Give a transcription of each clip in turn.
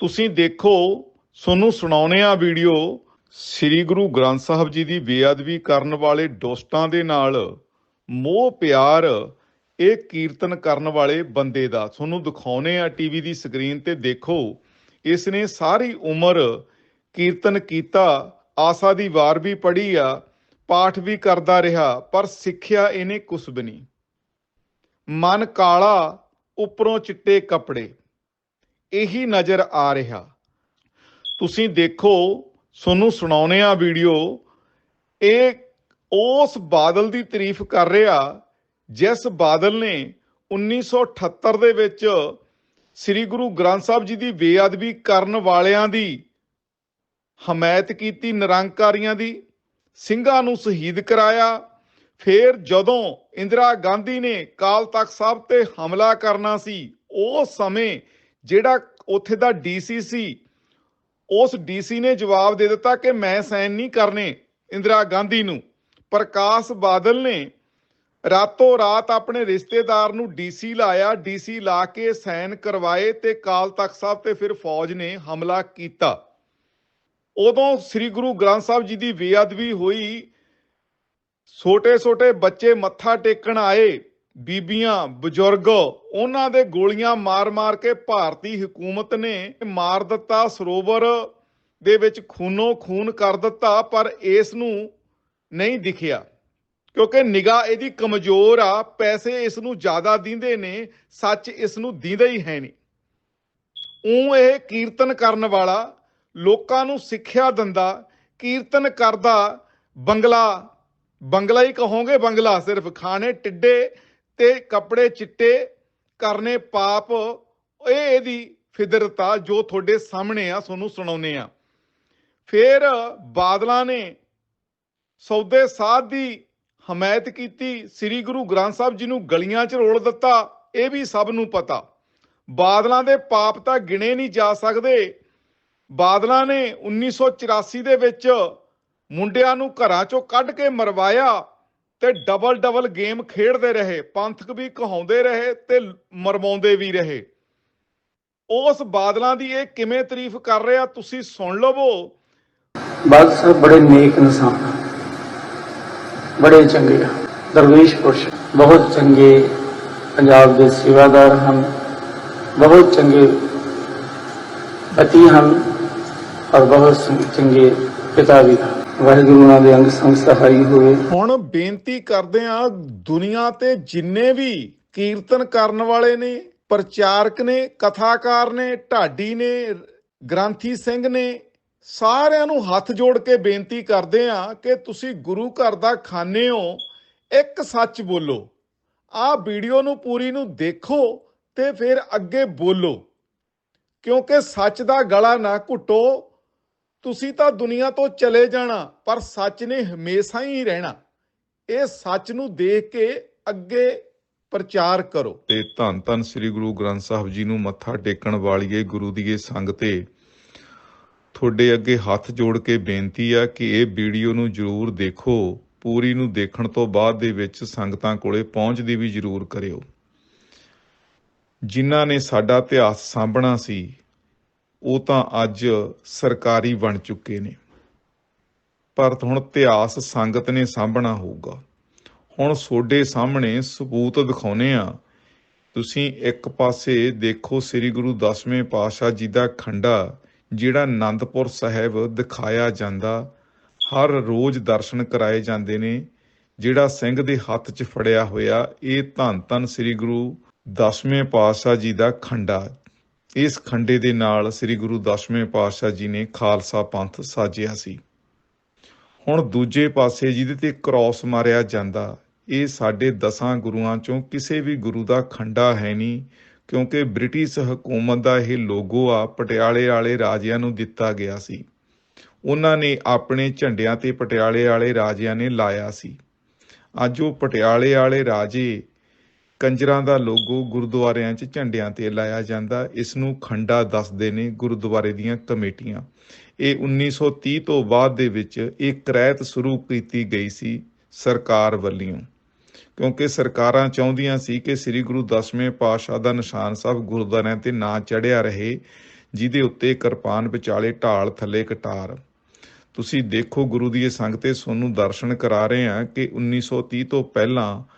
ਤੁਸੀਂ ਦੇਖੋ, ਤੁਹਾਨੂੰ ਸੁਣਾਉਨੇ ਆ ਵੀਡੀਓ। ਸ੍ਰੀ ਗੁਰੂ ਗ੍ਰੰਥ ਸਾਹਿਬ ਜੀ ਦੀ ਬੇਅਦਬੀ ਕਰਨ ਵਾਲੇ ਦੋਸਤਾਂ ਦੇ ਨਾਲ ਮੋਹ, ਪਿਆਰ, ਇਹ ਕੀਰਤਨ ਕਰਨ ਵਾਲੇ ਬੰਦੇ ਦਾ। ਤੁਹਾਨੂੰ ਦਿਖਾਉਨੇ ਆ ਟੀਵੀ ਦੀ ਸਕਰੀਨ ਤੇ ਦੇਖੋ ਇਸ ਨੇ ਸਾਰੀ ਉਮਰ ਕੀਰਤਨ ਕੀਤਾ, ਆਸਾ ਦੀ ਵਾਰ ਵੀ ਪੜ੍ਹੀ ਆ, ਪਾਠ ਵੀ ਕਰਦਾ ਰਿਹਾ, ਪਰ ਸਿੱਖਿਆ ਇਹਨੇ ਕੁਛ ਵੀ ਨਹੀਂ। ਮਨ ਕਾਲਾ, ਉੱਪਰੋਂ ਚਿੱਟੇ ਕੱਪੜੇ। ਇਹੀ ਨਜ਼ਰ ਆ ਰਿਹਾ। ਤੁਸੀਂ ਦੇਖੋ, ਤੁਹਾਨੂੰ ਸੁਣਾਉਨੇ ਆ ਵੀਡੀਓ। ਇਹ ਉਸ ਬਾਦਲ ਦੀ ਤਾਰੀਫ ਕਰ ਰਿਹਾ, ਜਿਸ ਬਾਦਲ ਨੇ 1978 ਦੇ ਵਿੱਚ ਸ੍ਰੀ ਗੁਰੂ ਗ੍ਰੰਥ ਸਾਹਿਬ ਜੀ ਦੀ ਬੇਅਦਬੀ ਕਰਨ ਵਾਲਿਆਂ ਦੀ ਹਮਾਇਤ ਕੀਤੀ, ਨਿਰੰਕਾਰੀਆਂ ਦੀ, ਸਿੰਘਾਂ ਨੂੰ ਸ਼ਹੀਦ ਕਰਾਇਆ। ਫਿਰ ਜਦੋਂ ਇੰਦਰਾ ਗਾਂਧੀ ਨੇ ਕਾਲ ਤਖਤ ਸਾਹਿਬ ਤੇ ਹਮਲਾ ਕਰਨਾ ਸੀ, ਉਸ ਸਮੇਂ ਜਿਹੜਾ ਉੱਥੇ ਦਾ ਡੀਸੀ ਸੀ, ਉਸ ਡੀਸੀ ਨੇ ਜਵਾਬ ਦੇ ਦਿੱਤਾ ਕਿ ਮੈਂ ਸਾਈਨ ਨਹੀਂ ਕਰਨੇ ਇੰਦਰਾ ਗਾਂਧੀ ਨੂੰ। ਪ੍ਰਕਾਸ਼ ਬਾਦਲ ਨੇ ਰਾਤੋਂ ਰਾਤ ਆਪਣੇ ਰਿਸ਼ਤੇਦਾਰ ਨੂੰ ਡੀਸੀ ਲਾਇਆ, ਡੀਸੀ ਲਾ ਕੇ ਸਾਈਨ ਕਰਵਾਏ ਤੇ ਕਾਲ ਤਖਤ ਸਾਹਿਬ ਤੇ ਫਿਰ ਫੌਜ ਨੇ ਹਮਲਾ ਕੀਤਾ। ਉਦੋਂ ਸ੍ਰੀ ਗੁਰੂ ਗ੍ਰੰਥ ਸਾਹਿਬ ਜੀ ਦੀ ਬੇਅਦਬੀ ਹੋਈ। ਛੋਟੇ-ਛੋਟੇ ਬੱਚੇ ਮੱਥਾ ਟੇਕਣ ਆਏ। ਬੀਬੀਆਂ, ਬਜ਼ੁਰਗ, ਉਹਨਾਂ ਦੇ ਗੋਲੀਆਂ ਮਾਰ-ਮਾਰ ਕੇ ਭਾਰਤੀ ਹਕੂਮਤ ਨੇ ਮਾਰ ਦਿੱਤਾ, ਸਰੋਵਰ ਦੇ ਵਿੱਚ ਖੂਨੋ ਖੂਨ ਕਰ ਦਿੱਤਾ, ਪਰ ਇਸ ਨੂੰ ਨਹੀਂ ਦਿਖਿਆ। ਕਿਉਂਕਿ ਨਿਗਾਹ ਇਹਦੀ ਕਮਜ਼ੋਰ ਆ, ਪੈਸੇ ਇਸ ਨੂੰ ਜ਼ਿਆਦਾ ਦਿੰਦੇ ਨੇ, ਸੱਚ ਇਸ ਨੂੰ ਦਿੰਦਾ ਹੀ ਹੈ ਨਹੀਂ। ਉਹ ਇਹ ਕੀਰਤਨ ਕਰਨ ਵਾਲਾ ਲੋਕਾਂ ਨੂੰ ਸਿੱਖਿਆ ਦਿੰਦਾ, ਕੀਰਤਨ ਕਰਦਾ, ਬੰਗਲਾ ਬੰਗਲਾ ਹੀ ਕਹੋਗੇ ਬੰਗਲਾ ਸਿਰਫ, ਖਾਣੇ, ਟਿੱਡੇ ਤੇ ਕੱਪੜੇ ਚਿੱਟੇ ਕਰਨੇ ਪਾਪ, ਇਹ ਇਹਦੀ ਫਿਦਰਤ ਆ ਜੋ ਤੁਹਾਡੇ ਸਾਹਮਣੇ ਆ, ਤੁਹਾਨੂੰ ਸੁਣਾਉਨੇ ਆ। ਫਿਰ ਬਾਦਲਾਂ ਨੇ ਸੌਦੇ ਸਾਧ ਦੀ ਹਮਾਇਤ ਕੀਤੀ, ਸ੍ਰੀ ਗੁਰੂ ਗ੍ਰੰਥ ਸਾਹਿਬ ਜੀ ਨੂੰ ਗਲੀਆਂ 'ਚ ਰੋਲ ਦਿੱਤਾ, ਇਹ ਵੀ ਸਭ ਨੂੰ ਪਤਾ। ਬਾਦਲਾਂ ਦੇ ਪਾਪ ਤਾਂ ਗਿਣੇ ਨਹੀਂ ਜਾ ਸਕਦੇ। ਬਾਦਲਾਂ ਨੇ 1984 ਦੇ ਵਿੱਚ ਮੁੰਡਿਆਂ ਨੂੰ ਘਰਾਂ 'ਚੋਂ ਕੱਢ ਕੇ ਮਰਵਾਇਆ ਤੇ ਡਬਲ ਡਬਲ ਗੇਮ ਖੇਡਦੇ ਰਹੇ, ਪੰਥਕ ਵੀ ਕਹਾਉਂਦੇ ਰਹੇ ਤੇ ਮਰਵਾਉਂਦੇ ਵੀ ਰਹੇ। ਉਸ ਬਾਦਲਾਂ ਦੀ ਇਹ ਕਿਵੇਂ ਤਾਰੀਫ ਕਰ ਰਿਹਾ, ਤੁਸੀਂ ਸੁਣ ਲਵੋ। ਬਾਦਲ ਬੜੇ ਨੇਕ ਇਨਸਾਨ ਬੜੇ ਚੰਗੇ ਹਨ ਦਰਵੇਸ਼ ਪੁਰਸ਼ ਬਹੁਤ ਚੰਗੇ ਪੰਜਾਬ ਦੇ ਸੇਵਾਦਾਰ ਹਨ। ਬਹੁਤ ਚੰਗੇ ਪਤੀ ਹਨ ਔਰ ਬਹੁਤ ਚੰਗੇ ਪਿਤਾ ਵੀ ਹਨ। ਵਾਹਿਗੁਰੂ ਦੇ ਅੰਗ ਸੰਗ ਸਹਾਈ ਹੋਵੇ। ਹੁਣ ਬੇਨਤੀ ਕਰਦੇ ਆ ਦੁਨੀਆ ਤੇ ਜਿੰਨੇ ਵੀ ਕੀਰਤਨ ਕਰਨ ਵਾਲੇ ਨੇ, ਪ੍ਰਚਾਰਕ ਨੇ, ਕਥਾਕਾਰ ਨੇ, ਢਾਡੀ ਨੇ, ਗ੍ਰੰਥੀ ਸਿੰਘ ਨੇ, ਸਾਰਿਆਂ ਨੂੰ ਹੱਥ ਜੋੜ ਕੇ ਬੇਨਤੀ ਕਰਦੇ ਆ ਕਿ ਤੁਸੀਂ ਗੁਰੂ ਘਰ ਦਾ ਖਾਨੇ ਹੋ, ਇੱਕ ਸੱਚ ਬੋਲੋ। ਆਹ ਵੀਡੀਓ ਨੂੰ, ਪੂਰੀ ਨੂੰ ਦੇਖੋ ਤੇ ਫਿਰ ਅੱਗੇ ਬੋਲੋ। ਕਿਉਂਕਿ ਸੱਚ ਦਾ ਗਲਾ ਨਾ ਘੁੱਟੋ ਤੁਸੀਂ ਤਾਂ ਦੁਨੀਆ ਤੋਂ ਚਲੇ ਜਾਣਾ, ਪਰ ਸੱਚ ਨੇ ਹਮੇਸ਼ਾ ਹੀ ਰਹਿਣਾ। ਇਹ ਸੱਚ ਨੂੰ ਦੇਖ ਕੇ ਅੱਗੇ ਪ੍ਰਚਾਰ ਕਰੋ। ਤੇ ਧੰਨ ਧੰਨ ਸ੍ਰੀ ਗੁਰੂ ਗ੍ਰੰਥ ਸਾਹਿਬ ਜੀ ਨੂੰ ਮੱਥਾ ਟੇਕਣ ਵਾਲੀਏ ਗੁਰੂ ਦੀ ਸੰਗ ਤੇ ਤੁਹਾਡੇ ਅੱਗੇ ਹੱਥ ਜੋੜ ਕੇ ਬੇਨਤੀ ਆ ਕਿ ਇਹ ਵੀਡੀਓ ਨੂੰ ਜਰੂਰ ਦੇਖੋ। ਪੂਰੀ ਨੂੰ ਦੇਖਣ ਤੋਂ ਬਾਅਦ ਦੇ ਵਿੱਚ ਸੰਗਤਾਂ ਕੋਲੇ ਪਹੁੰਚ ਦੀ ਵੀ ਜਰੂਰ ਕਰਿਓ। ਜਿਨ੍ਹਾਂ ਨੇ ਸਾਡਾ ਇਤਿਹਾਸ ਸਾਂਭਣਾ ਸੀ ਉਹ ਤਾਂ ਅੱਜ ਸਰਕਾਰੀ ਬਣ ਚੁੱਕੇ ਨੇ। ਪਰ ਹੁਣ ਇਤਿਹਾਸ ਸੰਗਤ ਨੇ ਸਾਂਭਣਾ ਹੋਊਗਾ। ਹੁਣ ਤੁਹਾਡੇ ਸਾਹਮਣੇ ਸਬੂਤ ਦਿਖਾਉਨੇ ਆ ਤੁਸੀਂ ਇੱਕ ਪਾਸੇ ਦੇਖੋ ਸ੍ਰੀ ਗੁਰੂ ਦਸਵੇਂ ਪਾਤਸ਼ਾਹ ਜੀ ਦਾ ਖੰਡਾ, ਜਿਹੜਾ ਆਨੰਦਪੁਰ ਸਾਹਿਬ ਦਿਖਾਇਆ ਜਾਂਦਾ। ਹਰ ਰੋਜ਼ ਦਰਸ਼ਨ ਕਰਾਏ ਜਾਂਦੇ ਨੇ। ਜਿਹੜਾ ਸਿੰਘ ਦੇ ਹੱਥ 'ਚ ਫੜਿਆ ਹੋਇਆ, ਇਹ ਧੰਨ ਧੰਨ ਸ੍ਰੀ ਗੁਰੂ ਦਸਵੇਂ ਪਾਤਸ਼ਾਹ ਜੀ ਦਾ ਖੰਡਾ। ਇਸ ਖੰਡੇ ਦੇ ਨਾਲ ਸ੍ਰੀ ਗੁਰੂ ਦਸਵੇਂ ਪਾਤਸ਼ਾਹ ਜੀ ਨੇ ਖਾਲਸਾ ਪੰਥ ਸਾਜਿਆ ਸੀ। ਹੁਣ ਦੂਜੇ ਪਾਸੇ ਜਿਹਦੇ ਤੇ ਕ੍ਰਾਸ ਮਾਰਿਆ ਜਾਂਦਾ, ਇਹ ਸਾਡੇ ਦਸਾਂ ਗੁਰੂਆਂ ਚੋਂ ਕਿਸੇ ਵੀ ਗੁਰੂ ਦਾ ਖੰਡਾ ਹੈ ਨਹੀਂ, ਕਿਉਂਕਿ ਬ੍ਰਿਟਿਸ਼ ਹਕੂਮਤ ਦਾ ਇਹ ਲੋਗੋ ਆ ਪਟਿਆਲੇ ਵਾਲੇ ਰਾਜਿਆਂ ਨੂੰ ਦਿੱਤਾ ਗਿਆ ਸੀ। ਉਹਨਾਂ ਨੇ ਆਪਣੇ ਝੰਡਿਆਂ ਤੇ ਪਟਿਆਲੇ ਵਾਲੇ ਰਾਜਿਆਂ ਨੇ ਲਾਇਆ ਸੀ। ਅੱਜ ਉਹ ਪਟਿਆਲੇ ਵਾਲੇ ਰਾਜੇ ਕੰਜਰਾਂ ਦਾ ਲੋਗੋ ਗੁਰਦੁਆਰਿਆਂ 'ਚ ਝੰਡਿਆਂ ਤੇ ਲਾਇਆ ਜਾਂਦਾ। ਇਸ ਨੂੰ ਖੰਡਾ ਦੱਸਦੇ ਨੇ ਗੁਰਦੁਆਰੇ ਦੀਆਂ ਕਮੇਟੀਆਂ। ਇਹ 1930 ਤੋਂ ਬਾਅਦ ਦੇ ਵਿੱਚ ਇਹ ਕ੍ਰੈਤ ਸ਼ੁਰੂ ਕੀਤੀ ਗਈ ਸੀ ਸਰਕਾਰ ਵੱਲੋਂ। ਕਿਉਂਕਿ ਸਰਕਾਰਾਂ ਚਾਹੁੰਦੀਆਂ ਸੀ ਕਿ ਸ੍ਰੀ ਗੁਰੂ ਦਸਵੇਂ ਪਾਤਸ਼ਾਹ ਦਾ ਨਿਸ਼ਾਨ ਸਾਹਿਬ ਗੁਰਦੁਆਰਿਆਂ ਤੇ ਨਾ ਚੜਿਆ ਰਹੇ, ਜਿਹਦੇ ਉੱਤੇ ਕਿਰਪਾਨ ਵਿਚਾਲੇ ਢਾਲ ਥੱਲੇ ਕਟਾਰ। ਤੁਸੀਂ ਦੇਖੋ ਗੁਰੂ ਦੀ ਇਹ ਸੰਗਤੇ ਤੁਹਾਨੂੰ ਦਰਸ਼ਨ ਕਰਾ ਰਹੇ ਹਾਂ ਕਿ 1930 ਤੋਂ ਪਹਿਲਾਂ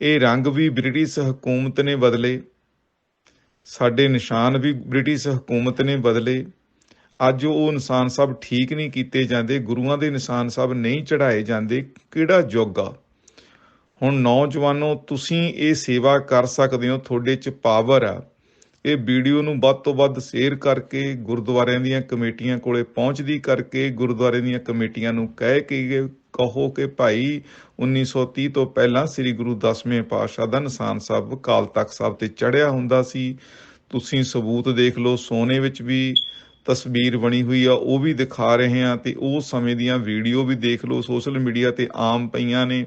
ਇਹ ਰੰਗ ਵੀ ਬ੍ਰਿਟਿਸ਼ ਹਕੂਮਤ ਨੇ ਬਦਲੇ, ਸਾਡੇ ਨਿਸ਼ਾਨ ਵੀ ਬ੍ਰਿਟਿਸ਼ ਹਕੂਮਤ ਨੇ ਬਦਲੇ। ਅੱਜ ਉਹ ਨਿਸ਼ਾਨ ਸਭ ਠੀਕ ਨਹੀਂ ਕੀਤੇ ਜਾਂਦੇ, ਗੁਰੂਆਂ ਦੇ ਨਿਸ਼ਾਨ ਸਭ ਨਹੀਂ ਚੜਾਏ ਜਾਂਦੇ, ਕਿਹੜਾ ਯੁੱਗ ਆ? ਹੁਣ ਨੌਜਵਾਨੋ, ਤੁਸੀਂ ਇਹ ਸੇਵਾ ਕਰ ਸਕਦੇ ਹੋ, ਤੁਹਾਡੇ 'ਚ ਪਾਵਰ ਆ। ਇਹ ਵੀਡੀਓ ਨੂੰ ਵੱਧ ਤੋਂ ਵੱਧ ਸ਼ੇਅਰ ਕਰਕੇ ਗੁਰਦੁਆਰਿਆਂ ਦੀਆਂ ਕਮੇਟੀਆਂ ਕੋਲੇ ਪਹੁੰਚਦੀ ਕਰਕੇ ਗੁਰਦੁਆਰੇ ਦੀਆਂ ਕਮੇਟੀਆਂ ਨੂੰ ਕਹਿ ਕੇ ਕਹੋ ਕਿ ਭਾਈ 1930 ਤੋਂ ਪਹਿਲਾਂ ਸ੍ਰੀ ਗੁਰੂ ਦਸਵੇਂ ਪਾਤਸ਼ਾਹ ਦਾ ਨਿਸ਼ਾਨ ਸਾਹਿਬ ਕਾਲ ਤਖਤ ਸਾਹਿਬ ਤੇ ਚੜਿਆ ਹੁੰਦਾ ਸੀ। ਤੁਸੀਂ ਸਬੂਤ ਦੇਖ ਲਓ, ਸੋਨੇ ਵਿੱਚ ਵੀ ਤਸਵੀਰ ਬਣੀ ਹੋਈ ਆ, ਉਹ ਵੀ ਦਿਖਾ ਰਹੇ ਆ ਤੇ ਉਹ ਸਮੇਂ ਦੀਆਂ ਵੀਡੀਓ ਵੀ ਦੇਖ ਲਓ, ਸੋਸ਼ਲ ਮੀਡੀਆ ਤੇ ਆਮ ਪਈਆਂ ਨੇ।